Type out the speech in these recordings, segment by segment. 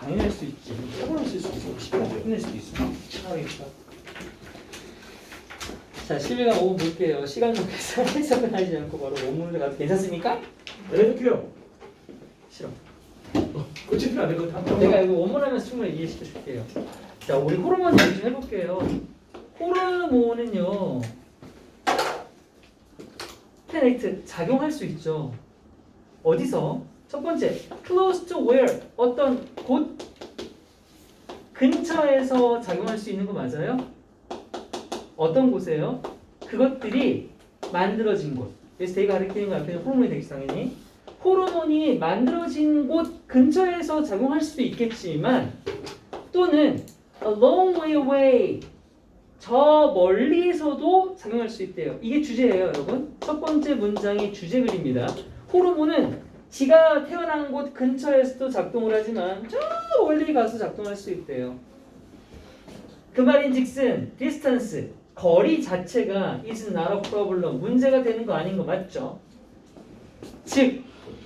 당연히 할수 있지. 사고를 쓸 수도 있고 시간 끝낼 수도 있어. 하겠다. 자, 실내가 5분 볼게요. 시간 관계상 해석은 하지 않고 바로 원문을 가도 괜찮습니까? 해줄게요. 싫어. 꽂히면 안 되고 다 내가 이거 원문 하면서 충분히 이해시켜 줄게요. 자, 우리 호르몬 얘기 좀 해볼게요. 호르몬은요, 페넥트 작용할 수 있죠. 어디서? 첫 번째, close to where 어떤 곳 근처에서 작용할 수 있는 거 맞아요? 어떤 곳에요? 그것들이 만들어진 곳. 그래서 제가 가리키는 거 앞에는 호르몬이 되겠지 당연히. 호르몬이 만들어진 곳 근처에서 작용할 수도 있겠지만 또는 a long way away 저 멀리에서도 작용할 수 있대요. 이게 주제예요, 여러분. 첫 번째 문장이 주제 글입니다. 호르몬은 지가 태어난 곳 근처에서도 작동을 하지만 저 멀리 가서 작동할 수 있대요. 그 말인즉슨 distance 거리 자체가 is not a problem 문제가 되는 거 아닌 거 맞죠? 즉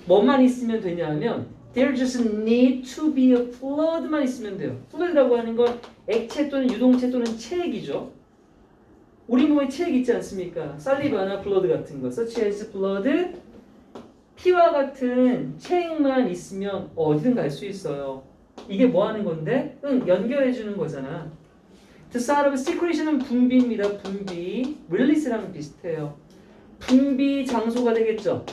뭐만 있으면 되냐면 there just need to be a fluid만 있으면 돼요. fluid라고 하는 건 액체 또는 유동체 또는 체액이죠. 우리 몸에 체액 있지 않습니까? 살리바나 블러드 같은 거, such as blood, 피와 같은 체액만 있으면 어디든 갈 수 있어요. 이게 뭐 하는 건데? 응, 연결해 주는 거잖아. Of secretion은 분비입니다. 분비. release랑 비슷해요. 분비 장소가 되겠죠.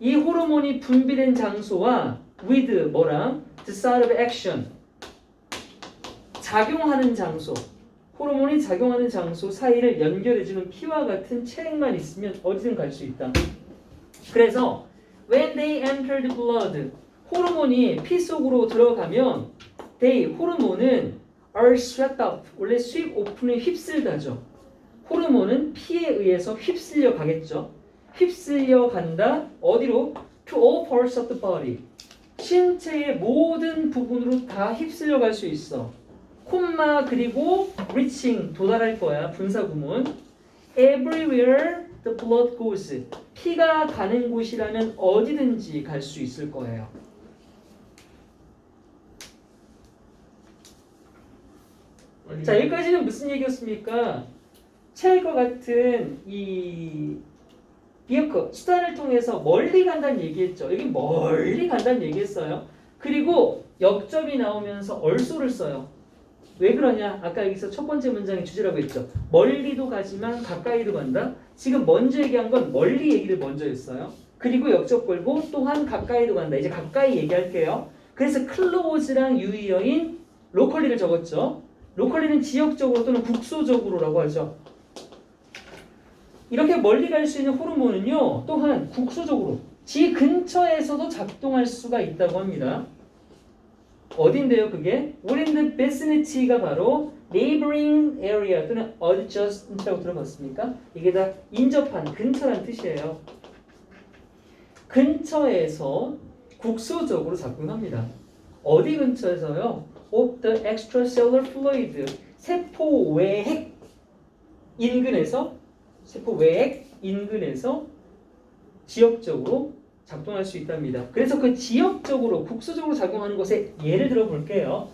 이 호르몬이 분비된 장소와 with 뭐랑 of action 작용하는 장소 호르몬이 작용하는 장소 사이를 연결해주는 피와 같은 체액만 있으면 어디든 갈 수 있다. 그래서 when they enter the blood 호르몬이 피 속으로 들어가면 they 호르몬은 are swept up 원래 sweep open을 휩쓸다죠. 호르몬은 피에 의해서 휩쓸려 가겠죠. 휩쓸려 간다 어디로 to all parts of the body 신체의 모든 부분으로 다 휩쓸려 갈 수 있어 콤마 그리고 reaching 도달할 거야 분사 구문 everywhere the blood goes 피가 가는 곳이라면 어디든지 갈 수 있을 거예요 자 여기까지는 무슨 얘기였습니까 체과 같은 이 비어커 수단을 통해서 멀리 간다는 얘기했죠. 여기 멀리 간다는 얘기했어요. 그리고 역접이 나오면서 얼소를 써요. 왜 그러냐? 아까 여기서 첫 번째 문장의 주제라고 했죠. 멀리도 가지만 가까이도 간다. 지금 먼저 얘기한 건 멀리 얘기를 먼저 했어요. 그리고 역접 걸고 또한 가까이도 간다. 이제 가까이 얘기할게요. 그래서 클로즈랑 유의어인 로컬리를 적었죠. 로컬리는 지역적으로 또는 국소적으로라고 하죠. 이렇게 멀리 갈 수 있는 호르몬은요, 또한 국소적으로 지 근처에서도 작동할 수가 있다고 합니다. 어딘데요, 그게? The vicinity가 바로 neighboring area 또는 adjacent라고 들어봤습니까? 이게 다 인접한, 근처란 뜻이에요. 근처에서 국소적으로 작동합니다. 어디 근처에서요? Of the extracellular fluid, 세포 외핵 인근에서 세포 외액 인근에서 지역적으로 작동할 수 있답니다. 그래서 그 지역적으로 국소적으로 작용하는 것에 예를 들어 볼게요.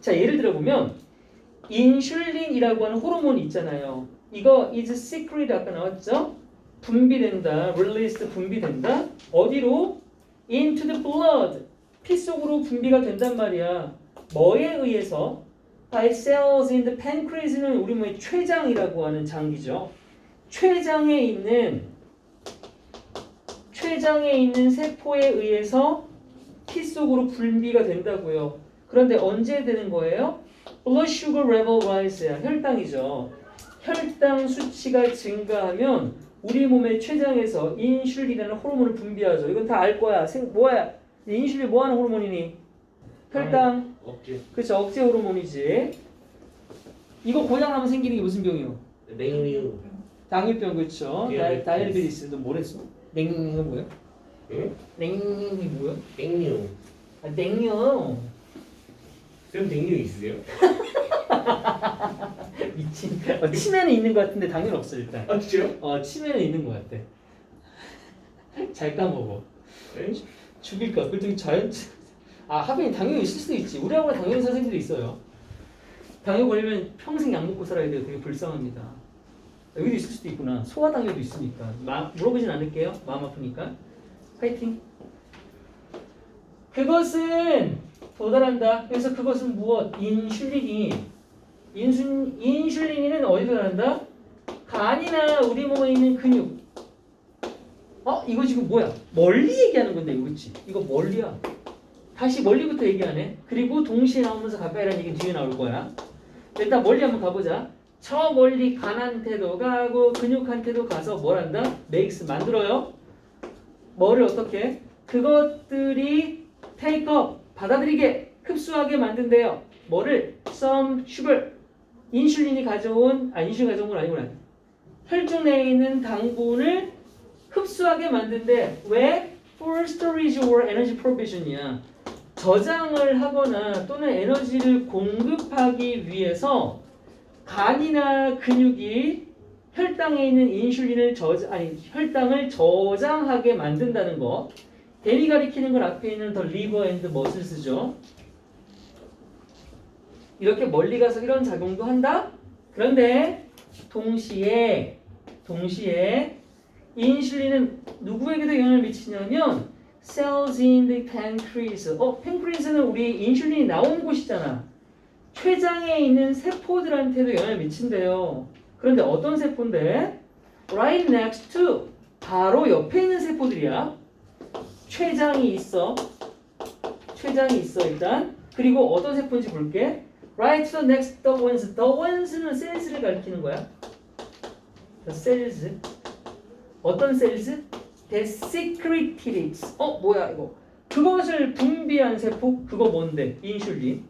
자, 예를 들어 보면 인슐린이라고 하는 호르몬이 있잖아요. 이거 is secret 아까 나왔죠? 분비된다, released 분비된다. 어디로? into the blood. 피 속으로 분비가 된단 말이야. 뭐에 의해서? by cells in the pancreas는 우리 몸의 췌장이라고 하는 장기죠. 췌장에 있는 췌장에 있는 세포에 의해서 피 속으로 분비가 된다고요. 그런데 언제 되는 거예요? Blood sugar level rise야. 혈당이죠. 혈당 수치가 증가하면 우리 몸의 췌장에서 인슐린이라는 호르몬을 분비하죠. 이건 다 알 거야. 생 뭐야? 인슐린 뭐 하는 호르몬이니? 혈당. 없지. 그렇죠. 억제 호르몬이지. 이거 고장나면 생기는 게 무슨 병이요? 냉류. 당뇨병 그렇죠. 디아베티스. 다이아베티스 너 뭐랬어? 냉은 뭐야? 응? 냉이 뭐야? 냉류. 아, 냉 요. 쌤 냉류 있으세요? 미친. 어, 치매는 있는 것 같은데 당뇨는 없어 일단. 아 진짜요? 어 치매는 있는 것 같아. 잘 까먹어. 네? 죽일까? 그랬더니 자연 아 하빈이 당뇨 있을 수도 있지. 우리 학원에 당뇨 있는 선생님도 있어요. 당뇨 걸리면 평생 약 먹고 살아야 돼요. 되게 불쌍합니다. 여기도 있을 수도 있구나. 소아당뇨도 있으니까. 마, 물어보진 않을게요. 마음 아프니까. 파이팅. 그것은 도달한다. 그래서 그것은 무엇? 인슐린이. 인순, 인슐린은 어디 도달한다? 간이나 우리 몸에 있는 근육. 어? 이거 지금 뭐야? 멀리 얘기하는 건데 이거 그치? 이거 멀리야. 다시 멀리부터 얘기하네. 그리고 동시에 나오면서 가까이라는 얘기 뒤에 나올 거야. 일단 멀리 한번 가보자. 저 멀리 간한테도 가고 근육한테도 가서 뭘 한다? makes 만들어요. 뭐를 어떻게? 그것들이 up 받아들이게 흡수하게 만든대요. 뭐를? some sugar 인슐린이 가져온 아 인슐린 가져온 건 아니구나. 혈중 내에 있는 당분을 흡수하게 만든대. 왜? For storage or energy provision이야. 저장을 하거나 또는 에너지를 공급하기 위해서 간이나 근육이 혈당에 있는 인슐린을 저장 아니 혈당을 저장하게 만든다는 거. 대리 가리키는 건 앞에 있는 더 리버 앤드 머슬스죠. 이렇게 멀리 가서 이런 작용도 한다. 그런데 동시에 동시에 인슐린은 누구에게도 영향을 미치냐면 cells in the pancreas. 어, pancreas는 우리 인슐린이 나오는 곳이잖아. 췌장에 있는 세포들한테도 영향을 미친대요. 그런데 어떤 세포인데? Right next to 바로 옆에 있는 세포들이야. 췌장이 있어. 췌장이 있어 일단. 그리고 어떤 세포인지 볼게. Right to the next the ones. The ones는 cells를 가리키는 거야. The cells. 어떤 cells? The secretory. 어 뭐야 이거? 그것을 분비한 세포 그거 뭔데? 인슐린.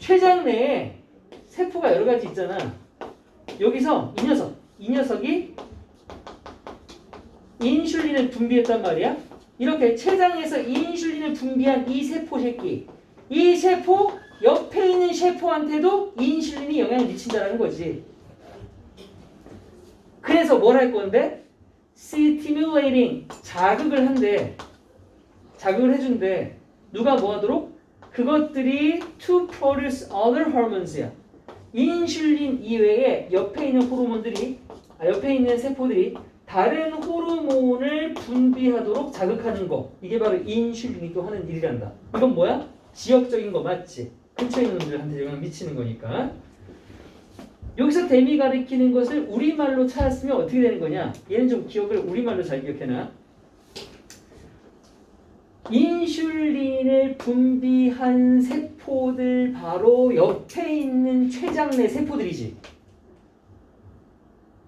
췌장 내에 세포가 여러 가지 있잖아. 여기서 이 녀석, 이 녀석이 인슐린을 분비했단 말이야. 이렇게 췌장에서 인슐린을 분비한 이 세포 새끼, 이 세포 옆에 있는 세포한테도 인슐린이 영향을 미친다라는 거지. 그래서 뭘 할 건데? stimulating 자극을 한대. 자극을 해준대. 누가 뭐 하도록? 그것들이 to produce other hormones야. 인슐린 이외에 옆에 있는 호르몬들이 아, 옆에 있는 세포들이 다른 호르몬을 분비하도록 자극하는 거 이게 바로 인슐린이 또 하는 일이란다. 이건 뭐야? 지역적인 거 맞지? 근처에 있는 놈들한테 영향 미치는 거니까. 여기서 데미 가리키는 것을 우리말로 찾았으면 어떻게 되는 거냐? 얘는 좀 기억을 우리말로 잘 기억해놔. 인슐린을 분비한 세포들 바로 옆에 있는 췌장 내 세포들이지.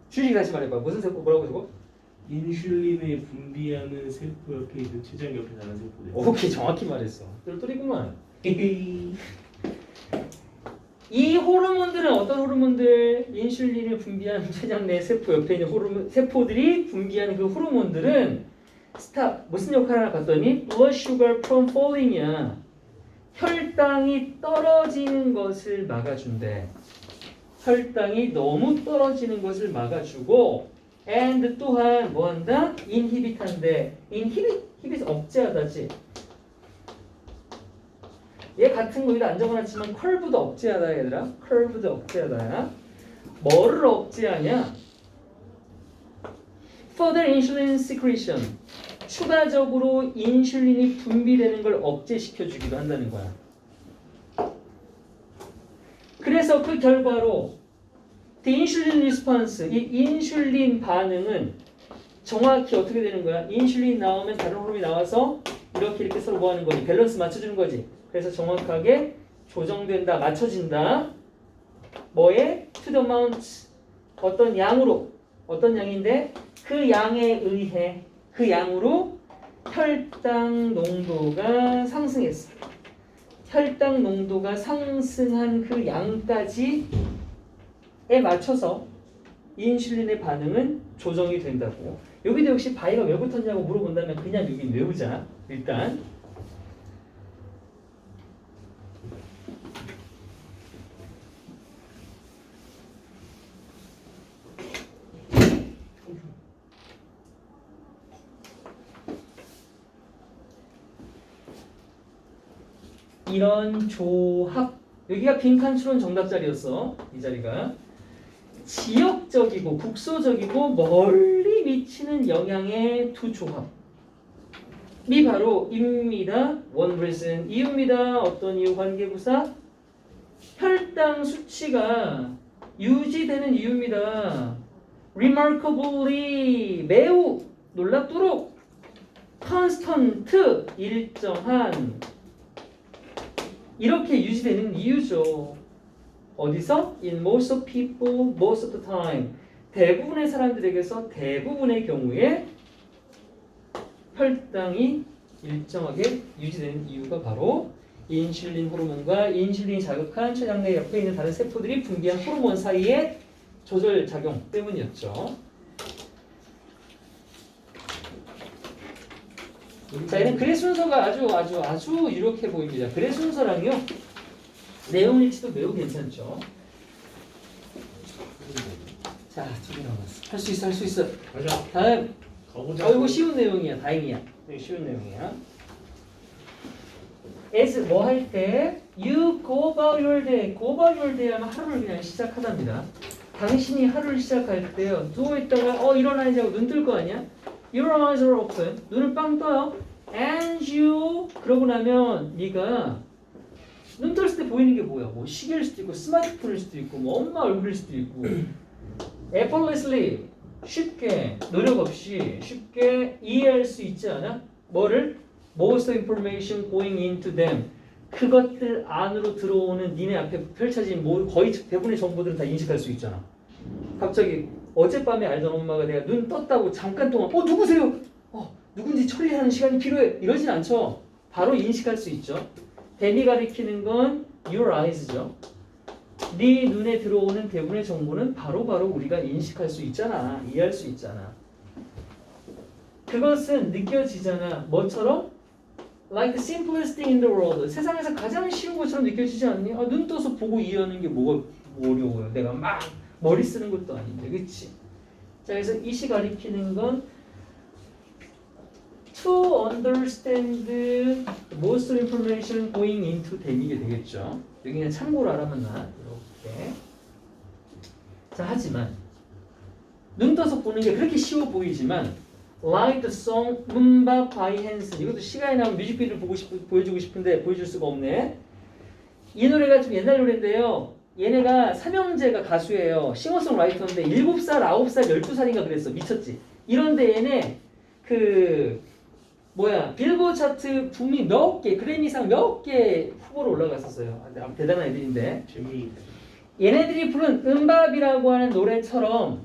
주식 다시 말해봐. 무슨 세포 뭐라고 저거? 인슐린을 분비하는 세포 옆에 있는 췌장 옆에 나는 세포들. 오케이 정확히 말했어. 똘똘이구만. 이 호르몬들은 어떤 호르몬들? 인슐린을 분비한 췌장 내 세포 옆에 있는 호르몬 세포들이 분비하는 그 호르몬들은 스탑 무슨 역할을 봤더니 blood sugar from falling이야. 혈당이 떨어지는 것을 막아준대. 혈당이 너무 떨어지는 것을 막아주고 and 또한 뭐 한다? inhibit한데 inhibit inhibit 억제하다지. 얘 같은 거 여기다 안 적어놨지만 컬브도 억제하다 얘들아. 컬브도 억제하다야. 뭐를 억제하냐? Further insulin secretion. 추가적으로 인슐린이 분비되는 걸 억제시켜 주기도 한다는 거야. 그래서 그 결과로 the insulin 이 인슐린 반응은 정확히 어떻게 되는 거야? 인슐린 나오면 다른 호르몬이 나와서 이렇게 이렇게 서로 뭐 하는 거지? 밸런스 맞춰주는 거지. 그래서 정확하게 조정된다, 맞춰진다. 뭐에? the amount 어떤 양으로 어떤 양인데 그 양에 의해 그 양으로 혈당 농도가 상승했어. 혈당 농도가 상승한 그 양까지 에 맞춰서 인슐린의 반응은 조정이 된다고. 여기도 역시 바이가 왜 붙었냐고 물어본다면 그냥 여기 외우자. 일단 이런 조합 여기가 빈칸 추론 정답 자리였어 이 자리가 지역적이고 국소적이고 멀리 미치는 영향의 두 조합. 이 바로 입니다 one reason 이유입니다. 어떤 이유? 관계부사. 혈당 수치가 유지되는 이유입니다. Remarkably 매우 놀랍도록 constant 일정한 이렇게 유지되는 이유죠. 어디서? In most of people, most of the time. 대부분의 사람들에게서 대부분의 경우에 혈당이 일정하게 유지되는 이유가 바로 인슐린 호르몬과 인슐린이 자극한 췌장내 옆에 있는 다른 세포들이 분비한 호르몬 사이의 조절 작용 때문이었죠. 자, 얘는 글의 순서가 아주 아주 아주 유력해 보입니다. 글의 순서랑요. 내용 일치도 매우 괜찮죠. 자, 두 개 남았어. 할 수 있어, 할 수 있어. 가자. 다음. 가보자. 어, 이거 쉬운 내용이야. 다행이야. 이거 쉬운 내용이야. as 뭐 할 때 you go about your day. go about your day 하면 하루를 그냥 시작하답니다. 당신이 하루를 시작할 때요. 누워 있다가 어 일어나야지 하고 눈 뜰 거 아니야? Your eyes are open. 눈을 빵 떠요. And you 그러고 나면 네가 눈 떴을 때 보이는 게 뭐야? 뭐 시계일 수도 있고 스마트폰일 수도 있고 뭐 엄마 얼굴일 수도 있고 effortlessly 쉽게 노력 없이 쉽게 이해할 수 있지 않아? 뭐를? most information going into them 그것들 안으로 들어오는 니네 앞에 펼쳐진 뭐 거의 대부분의 정보들은 다 인식할 수 있잖아. 갑자기 어젯밤에 알던 엄마가 내가 눈 떴다고 잠깐 동안 어 누구세요? 어 누군지 처리하는 시간이 필요해 이러진 않죠. 바로 인식할 수 있죠. 뱀이 가리키는 건 your eyes죠. 네 눈에 들어오는 대부분의 정보는 바로 바로 우리가 인식할 수 있잖아. 이해할 수 있잖아. 그것은 느껴지잖아. 뭐처럼? Like the simplest thing in the world. 세상에서 가장 쉬운 것처럼 느껴지지 않니? 아, 눈 떠서 보고 이해하는 게 뭐가 어려워요. 내가 막 머리 쓰는 것도 아닌데, 그치? 자, 그래서 이시 가리키는 건 to understand most information going into 이게 되겠죠. 여기 그냥 참고로 알아만 나 이렇게. 자, 하지만 눈 떠서 보는 게 그렇게 쉬워 보이지만 Like the song 문바 by Hanson 이것도 시간이 나면 뮤직비디오를 보고 싶 보여주고 싶은데 보여줄 수가 없네. 이 노래가 좀 옛날 노래인데요. 얘네가 삼형제가 가수예요. 싱어송라이터인데 7살, 9살, 12살인가 그랬어. 미쳤지. 이런데 얘네 그 뭐야 빌보드 차트 북미 몇 개, 그래미상 몇 개 후보로 올라갔었어요. 아, 대단한 애들인데 재미. 얘네들이 부른 음밥이라고 하는 노래처럼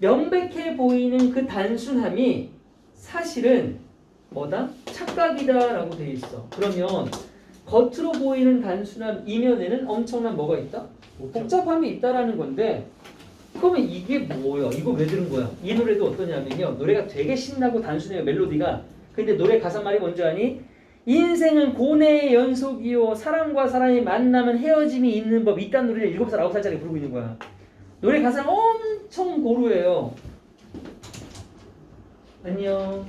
명백해 보이는 그 단순함이 사실은 뭐다? 착각이다라고 돼 있어. 그러면 겉으로 보이는 단순함 이면에는 엄청난 뭐가 있다? 복잡함이 있다라는 건데 그러면 이게 뭐야? 이거 왜 들은 거야? 이 노래도 어떠냐면요. 노래가 되게 신나고 단순해요. 멜로디가. 근데 노래 가사 말이 뭔지 아니? 인생은 고뇌의 연속이요. 사람과 사람이 만나면 헤어짐이 있는 법. 이딴 노래를 7살, 9살짜리 부르고 있는 거야. 노래 가사는 엄청 고루해요. 안녕.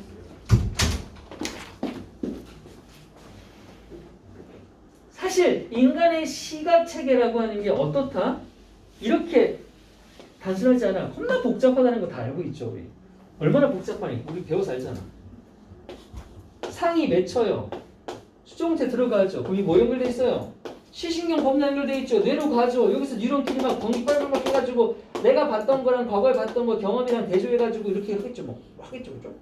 사실 인간의 시각 체계라고 하는 게 어떻다? 이렇게 단순하지 않아. 겁나 복잡하다는 거 다 알고 있죠, 우리. 얼마나 복잡하니? 우리 배워서 알잖아. 상이 맺혀요. 수정체 들어가죠. 거기 뭐 연결돼 있어요? 시신경 겁나 연결돼 있죠. 뇌로 가죠. 여기서 뉴런끼리 막 전기 빨빨빨 해가지고 내가 봤던 거랑 과거에 봤던 거 경험이랑 대조해가지고 이렇게 하겠죠. 뭐 하겠죠, 그죠?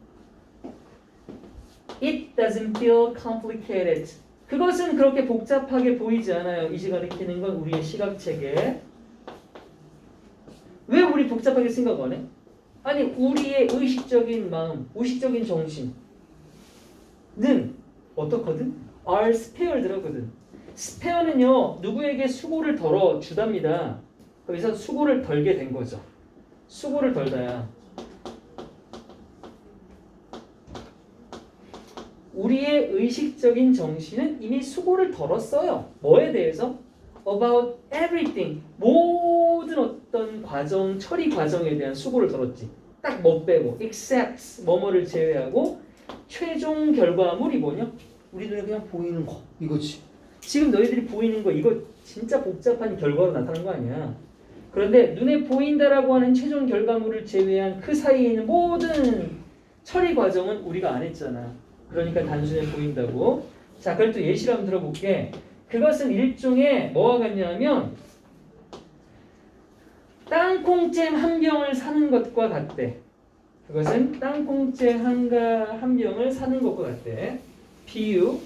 It doesn't feel complicated. 그것은 그렇게 복잡하게 보이지 않아요. 이시 가리키는 건 우리의 시각 체계. 왜 우리 복잡하게 생각 안 해? 아니 우리의 의식적인 마음, 의식적인 정신은 어떻거든? are spared라거든. spare는요 누구에게 수고를 덜어 주답니다. 거기서 수고를 덜게 된 거죠. 수고를 덜다야. 우리의 의식적인 정신은 이미 수고를 덜었어요. 뭐에 대해서? About everything. 모든 어떤 과정, 처리 과정에 대한 수고를 덜었지. 딱 뭐 빼고, except 뭐뭐를 제외하고 최종 결과물이 뭐냐? 우리 눈에 그냥 보이는 거 이거지. 지금 너희들이 보이는 거 이거 진짜 복잡한 결과로 나타난 거 아니야. 그런데 눈에 보인다라고 하는 최종 결과물을 제외한 그 사이에 있는 모든 처리 과정은 우리가 안 했잖아. 그러니까 단순해 보인다고. 자, 그걸 또 예시를 한번 들어볼게. 그것은 일종의 뭐와 같냐면 땅콩잼 한 병을 사는 것과 같대. 그것은 땅콩잼 한가 한 병을 사는 것과 같대. 비유.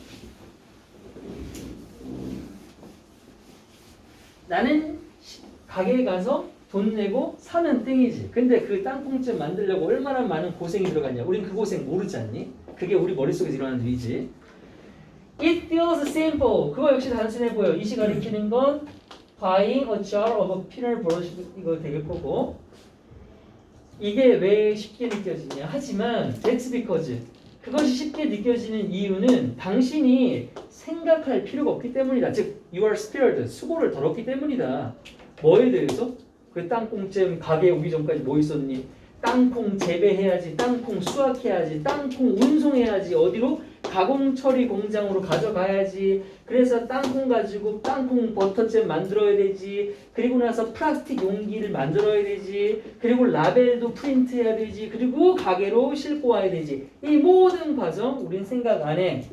나는 시- 가게에 가서 돈 내고 사면 땡이지. 근데 그 땅콩잼 만들려고 얼마나 많은 고생이 들어갔냐. 우린 그 고생 모르지 않니? 그게 우리 머릿속에서 일어나는 일이지. It feels simple. 그거 역시 단순해 보여. 이시 가리키는 건 buying a jar of peanut butter 이거 되게 크고 이게 왜 쉽게 느껴지냐 하지만 that's because 그것이 쉽게 느껴지는 이유는 당신이 생각할 필요가 없기 때문이다 즉 you are spared 수고를 덜었기 때문이다 뭐에 대해서? 그 땅콩잼 가게 오기 전까지 뭐 있었니? 땅콩 재배해야지 땅콩 수확해야지 땅콩 운송해야지 어디로? 가공 처리 공장으로 가져가야지. 그래서 땅콩 가지고 땅콩 버터잼 만들어야 되지. 그리고 나서 플라스틱 용기를 만들어야 되지. 그리고 라벨도 프린트해야 되지. 그리고 가게로 싣고 와야 되지. 이 모든 과정 우린 생각 안 해.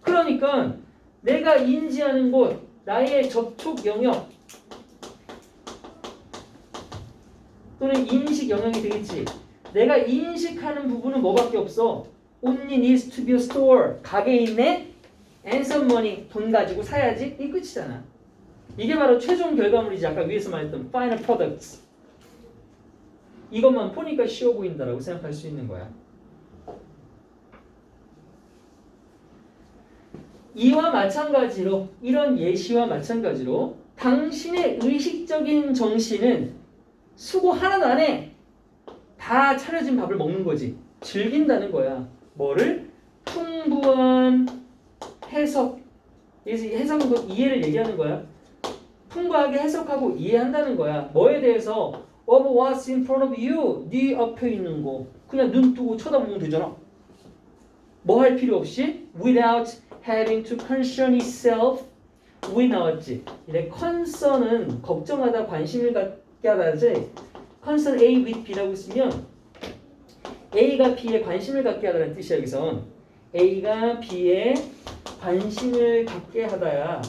그러니까 내가 인지하는 곳, 나의 접촉 영역 또는 인식 영역이 되겠지. 내가 인식하는 부분은 뭐밖에 없어. Only needs to be a store. 가게에 있네. And some money. 돈 가지고 사야지. 이 끝이잖아. 이게 바로 최종 결과물이지. 아까 위에서 말했던 final products. 이것만 보니까 쉬워 보인다라고 생각할 수 있는 거야. 이와 마찬가지로 이런 예시와 마찬가지로 당신의 의식적인 정신은 수고 하나도 안 해. 다 차려진 밥을 먹는 거지. 즐긴다는 거야. 뭐를? 풍부한 해석. 이 해석은 그 이해를 얘기하는 거야. 풍부하게 해석하고 이해한다는 거야. 뭐에 대해서? Of what's in front of you. 네 앞에 있는 거. 그냥 눈 뜨고 쳐다보면 되잖아. 뭐 할 필요 없이? Without having to concern itself. 왜 나왔지? 이래 concern은 걱정하다 관심을 갖게 하다지. concern A with B라고 쓰면 A가 B에 관심을 갖게 하다는 뜻이야 여기선. A가 B에 관심을 갖게 하다야.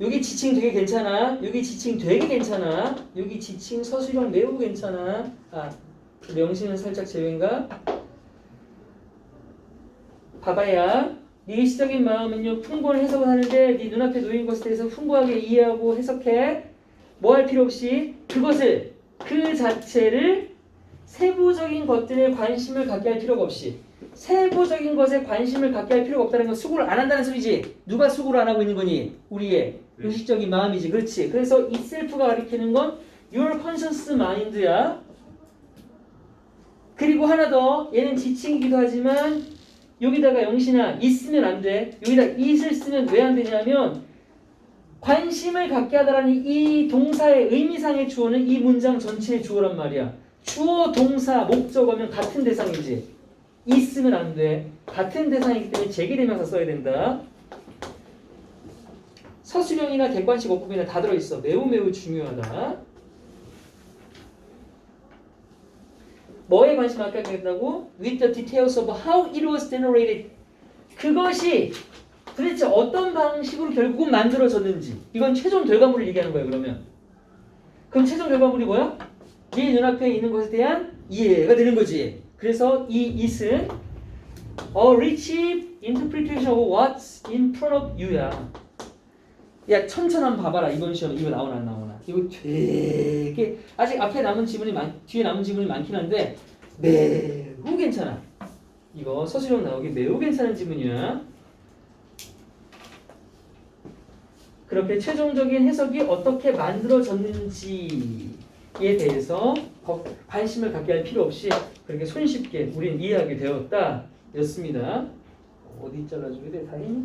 여기 지칭 되게 괜찮아? 여기 지칭 되게 괜찮아? 여기 지칭 서술형 매우 괜찮아? 아 명시는 살짝 제외인가? 봐봐야. 네 일시적인 마음은요 풍부한 해석을 하는데 네 눈앞에 놓인 것에 대해서 풍부하게 이해하고 해석해. 뭐 할 필요 없이 그것을 그 자체를 세부적인 것들에 관심을 갖게 할 필요가 없이 세부적인 것에 관심을 갖게 할 필요가 없다는 건 수고를 안 한다는 소리지. 누가 수고를 안 하고 있는 거니? 우리의 의식적인 마음이지. 그렇지. 그래서 이 셀프가 가리키는 건 your conscious mind야. 그리고 하나 더 얘는 지칭이기도 하지만 여기다가 영신아 있으면 안 돼. 여기다 it을 쓰면 왜 안 되냐면 관심을 갖게 하다라는 이 동사의 의미상의 주어는 이 문장 전체의 주어란 말이야. 주어, 동사, 목적어면 같은 대상이지. 있으면 안 돼. 같은 대상이기 때문에 제기대명사 써야 된다. 서술형이나 객관식 어법이나 다 들어있어. 매우 매우 중요하다. 뭐에 관심 갖게 된다고? With the details of how it was generated. 그것이 도대체 어떤 방식으로 결국은 만들어졌는지. 이건 최종 결과물을 얘기하는 거예요, 그러면. 그럼 최종 결과물이 뭐야? 네 눈앞에 있는 것에 대한 이해가 되는 거지. 그래서 이 it은 a rich interpretation of what's in front of you야. 야, 천천히 한번 봐봐라. 이번 시험 이거 나오나 안 나오나. 이거 되게 아직 앞에 남은 지문이 많 뒤에 남은 지문이 많긴 한데 매우 괜찮아. 이거 서술형 나오기 매우 괜찮은 지문이야. 그렇게 최종적인 해석이 어떻게 만들어졌는지에 대해서 거- 관심을 갖게 할 필요 없이 그렇게 손쉽게 우리는 이해하게 되었다. 였습니다. 어디 잘라줘야 돼? 다행히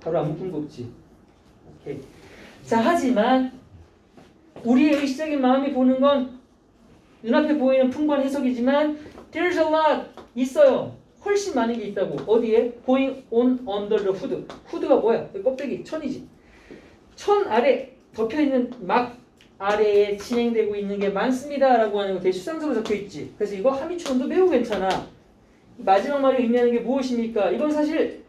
바로 안 묶은 거 없지. 오케이. 자, 하지만 우리의 의식적인 마음이 보는 건 눈앞에 보이는 풍부한 해석이지만 there's a lot 있어요. 훨씬 많은 게 있다고. 어디에? going on under the hood. 후드가 뭐야? 그 껍데기, 천이지. 천 아래 덮여 있는 막 아래에 진행되고 있는 게 많습니다라고 하는 거 되게 수상스러워 적혀 있지. 그래서 이거 하미추론도 매우 괜찮아. 마지막 말이 의미하는 게 무엇입니까? 이건 사실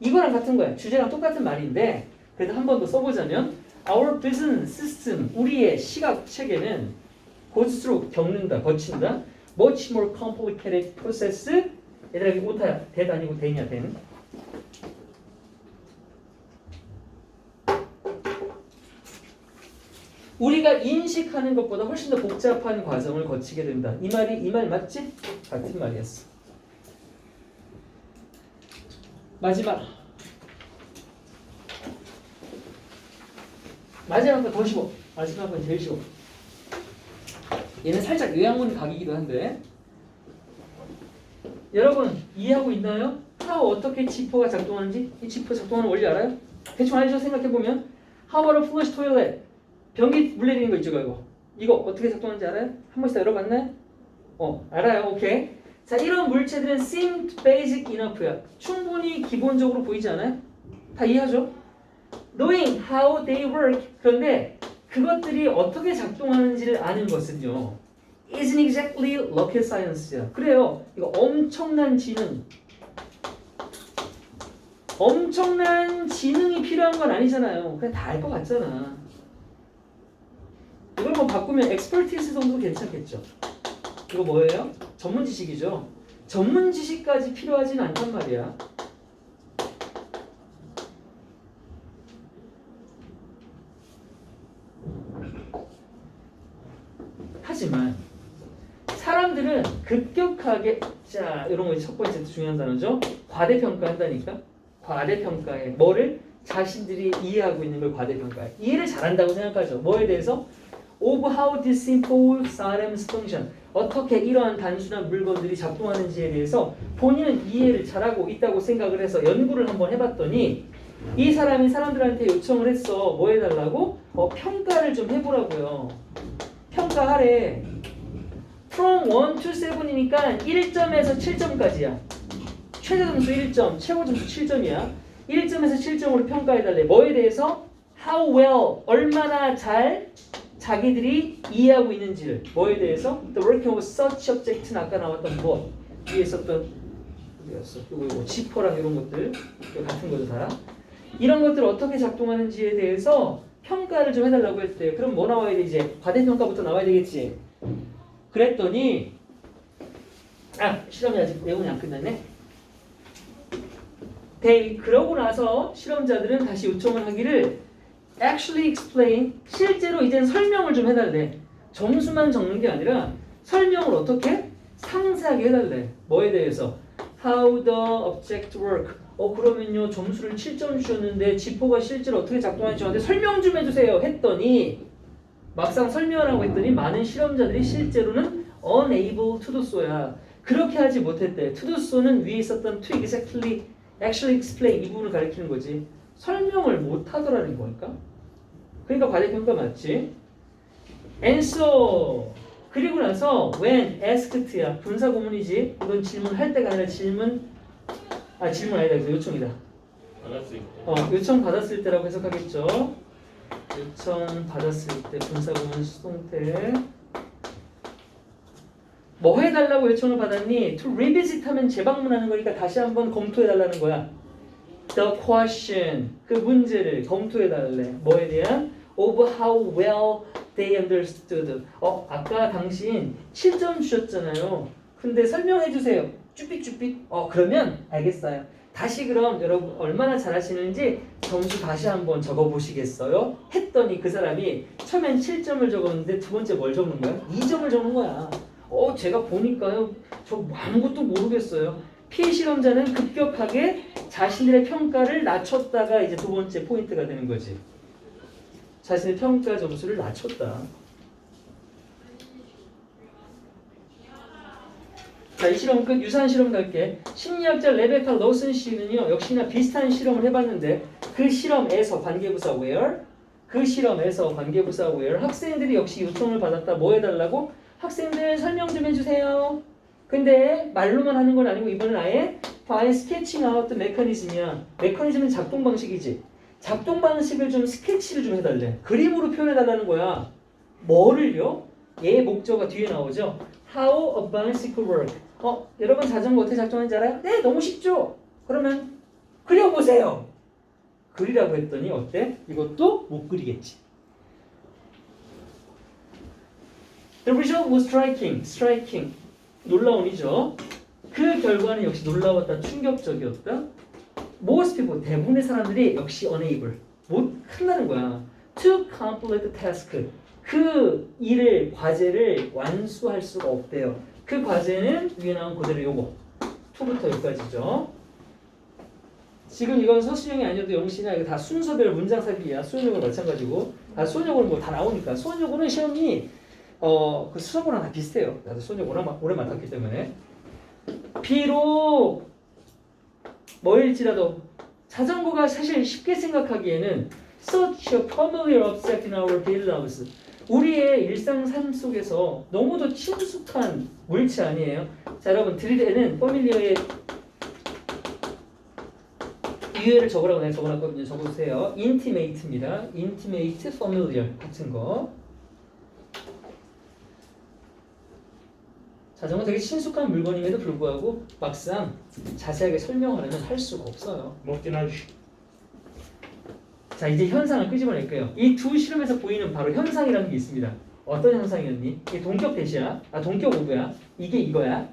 이거랑 같은 거야. 주제랑 똑같은 말인데 그래도 한 번 더 써보자면 Our business system, 우리의 시각 체계는 goes through, 겪는다, 거친다. Much more complicated process. 얘들아 이게 오타야. 대 아니고 대냐 대는. 우리가 인식하는 것보다 훨씬 더 복잡한 과정을 거치게 된다. 이 말이 이 말 맞지? 같은 말이었어. 마지막. 마지막 거 더 쉬워. 마지막 건 제일 쉬워. 얘는 살짝 요양원 각이기도 한데. 여러분 이해하고 있나요? how 어떻게 지퍼가 작동하는지 이 지퍼 작동하는 원리 알아요? 대충 알죠? 생각해 보면 how about a flush toilet? 변기 물 내리는 거 있죠, 이거. 이거 어떻게 작동하는지 알아요? 한 번씩 다 열어봤나요? 어, 알아요. 오케이. 자, 이런 물체들은 seem basic enough야. 충분히 기본적으로 보이지 않아요? 다 이해하죠? Knowing how they work. 그런데 그것들이 어떻게 작동하는지를 아는 것은요. isn't exactly rocket science야. 그래요. 이거 엄청난 지능. 엄청난 지능이 필요한 건 아니잖아요. 그냥 다 알 것 같잖아. 이걸 뭐 바꾸면 expertise 정도 괜찮겠죠. 이거 뭐예요? 전문 지식이죠. 전문 지식까지 필요하진 않단 말이야. 하지만 사람들은 급격하게 자 이런 거 첫 번째 중요한 단어죠. 과대평가한다니까. 과대평가해. 뭐를 자신들이 이해하고 있는 걸 과대평가해. 이해를 잘한다고 생각하죠. 뭐에 대해서? Of how this simple items function 어떻게 이러한 단순한 물건들이 작동하는지에 대해서 본인은 이해를 잘하고 있다고 생각을 해서 연구를 한번 해봤더니 이 사람이 사람들한테 요청을 했어. 뭐 해달라고? 어, 평가를 좀 해보라고요. 평가하래. From 1 to 7이니까 1점에서 7점까지야. 최저 점수 1점 최고 점수 7점이야. 1점에서 7점으로 평가해달래. 뭐에 대해서? how well? 얼마나 잘 자기들이 이해하고 있는지를 뭐에 대해서 the working of such object는 아까 나왔던 뭐 위에 있었던? 이거 이거 지퍼랑 이런 것들 같은 거죠 다 이런 것들 어떻게 작동하는지에 대해서 평가를 좀 해달라고 했대. 그럼 뭐 나와야 돼 이제 과대평가부터 나와야 되겠지. 그랬더니 아 실험이 아직 내용이 안 끝났네. 대 그러고 나서 실험자들은 다시 요청을 하기를 actually explain 실제로 이젠 설명을 좀 해달래. 점수만 적는 게 아니라 설명을 어떻게 상세하게 해달래. 뭐에 대해서 how the object work. 어 그러면요 점수를 7점 주셨는데 지포가 실제로 어떻게 작동하는지 저한테 설명 좀 해주세요 했더니 막상 설명을 하고 했더니 많은 실험자들이 실제로는 unable to do so야. 그렇게 하지 못했대. to do so는 위에 있었던 to exactly, actually explain 이 부분을 가리키는 거지. 설명을 못 하더라는 거니까. 그러니까 과대평가 맞지? answer. 그리고 나서 when asked야 분사 구문이지. 이건 질문할 때가 아니라 질문 아 질문 아니다. 이거 요청이다. 수 있고. 어 요청 받았을 때라고 해석하겠죠. 요청 받았을 때 분사 구문 수동태 뭐 해달라고 요청을 받았니? To revisit 하면 재방문하는 거니까 다시 한번 검토해달라는 거야. The question 그 문제를 검토해 달래. 뭐에 대한? Of how well they understood. 어 아까 당신 7점 주셨잖아요. 근데 설명해 주세요. 쭈삣쭈삣. 어 그러면 알겠어요. 다시 그럼 여러분 얼마나 잘하시는지 점수 다시 한번 적어 보시겠어요? 했더니 그 사람이 처음엔 7점을 적었는데 두 번째 뭘 적는 거야? 2점을 적는 거야. 어 제가 보니까요 저 아무것도 모르겠어요. 피해 실험자는 급격하게 자신들의 평가를 낮췄다가 이제 두 번째 포인트가 되는 거지. 자신의 평가 점수를 낮췄다. 자, 이 실험 끝 유사한 실험 갈게. 심리학자 레베카 로슨 씨는요, 역시나 비슷한 실험을 해봤는데 그 실험에서 관계부사 where 그 실험에서 관계부사 where 학생들이 역시 요청을 받았다. 뭐 해달라고? 학생들 설명 좀 해주세요. 근데 말로만 하는 건 아니고 이번엔 아예 by the mechanism이야. 메커니즘은 작동 방식이지. 작동 방식을 좀 스케치를 좀 해달래. 그림으로 표현해달라는 거야. 뭐를요? 얘 목적어가 뒤에 나오죠. How a bicycle work. 어, 여러분 자전거 어떻게 작동하는지 알아요? 네, 너무 쉽죠. 그러면 그려보세요. 그리라고 했더니 어때? 이것도 못 그리겠지. The result was striking. striking. 놀라운이죠. 그 결과는 역시 놀라웠다, 충격적이었다. Most people, 대부분의 사람들이 역시 unable, 못 한다는 거야. To complete task. 그 일을, 과제를 완수할 수가 없대요. 그 과제는 위에 나온 그대로 요거. 2부터 여기까지죠. 지금 이건 서술형이 아니어도 영신아 이거 다 순서별 문장 삽입이야. 수원역은 마찬가지고. 아 수원역은 뭐 다 나오니까. 수원역은 시험이 어, 그 수업이랑 다 비슷해요. 나도 수원역 마- 오래 맡았기 때문에. 비록 뭐일지라도 자전거가 사실 쉽게 생각하기에는 such a familiar object in our daily lives. 우리의 일상 삶 속에서 너무도 친숙한 물체 아니에요? 자, 여러분 드릴에는 familiar의 유해를 적으라고 내가 적어놨거든요. 적어주세요. intimate입니다. intimate, familiar 같은 거. 자전거 되게 친숙한 물건임에도 불구하고 막상 자세하게 설명하려면 할 수가 없어요. 먹진 않지. 자 이제 현상을 끄집어낼게요. 이 두 실험에서 보이는 바로 현상이라는 게 있습니다. 어떤 현상이었니? 이게 동격 대시야. 아 동격 오브야. 이게 이거야.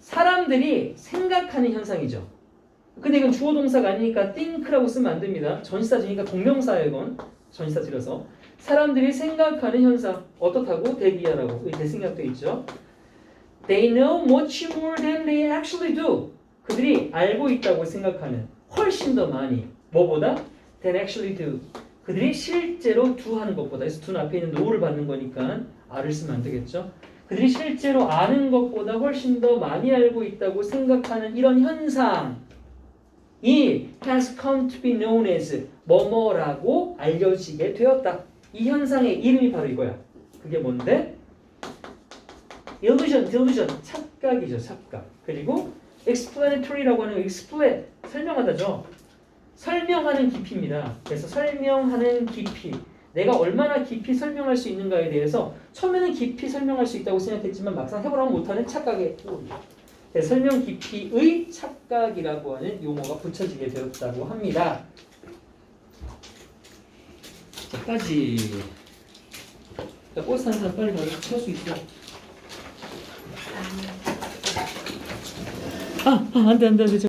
사람들이 생각하는 현상이죠. 근데 이건 주어 동사가 아니니까 think라고 쓰면 안 됩니다. 전치사지니까 동명사예요 이건. 전치사 들여서 사람들이 생각하는 현상 어떻다고 대비하라고 여기 대생략돼 있죠. They know much more than they actually do. 그들이 알고 있다고 생각하는 훨씬 더 많이 뭐보다 than actually do. 그들이 실제로 do 하는 것보다 그래서 do 앞에 있는 no를 받는 거니까 R을 쓰면 안 되겠죠. 그들이 실제로 아는 것보다 훨씬 더 많이 알고 있다고 생각하는 이런 현상이 has come to be known as 뭐뭐라고 알려지게 되었다. 이 현상의 이름이 바로 이거야. 그게 뭔데? Illusion, delusion, 착각이죠, 착각. 그리고 explanatory라고 하는 explain, 설명하다죠. 설명하는 깊이입니다. 그래서 설명하는 깊이. 내가 얼마나 깊이 설명할 수 있는가에 대해서 처음에는 깊이 설명할 수 있다고 생각했지만 막상 해보라면 못하는 오류. 그래서 설명 깊이의 착각이라고 하는 용어가 붙여지게 되었다고 합니다. 까지. 자, 버스 타는 사람 빨리 가서 채울 수 있어. 아, 아, 안 돼, 안 돼, 안 돼.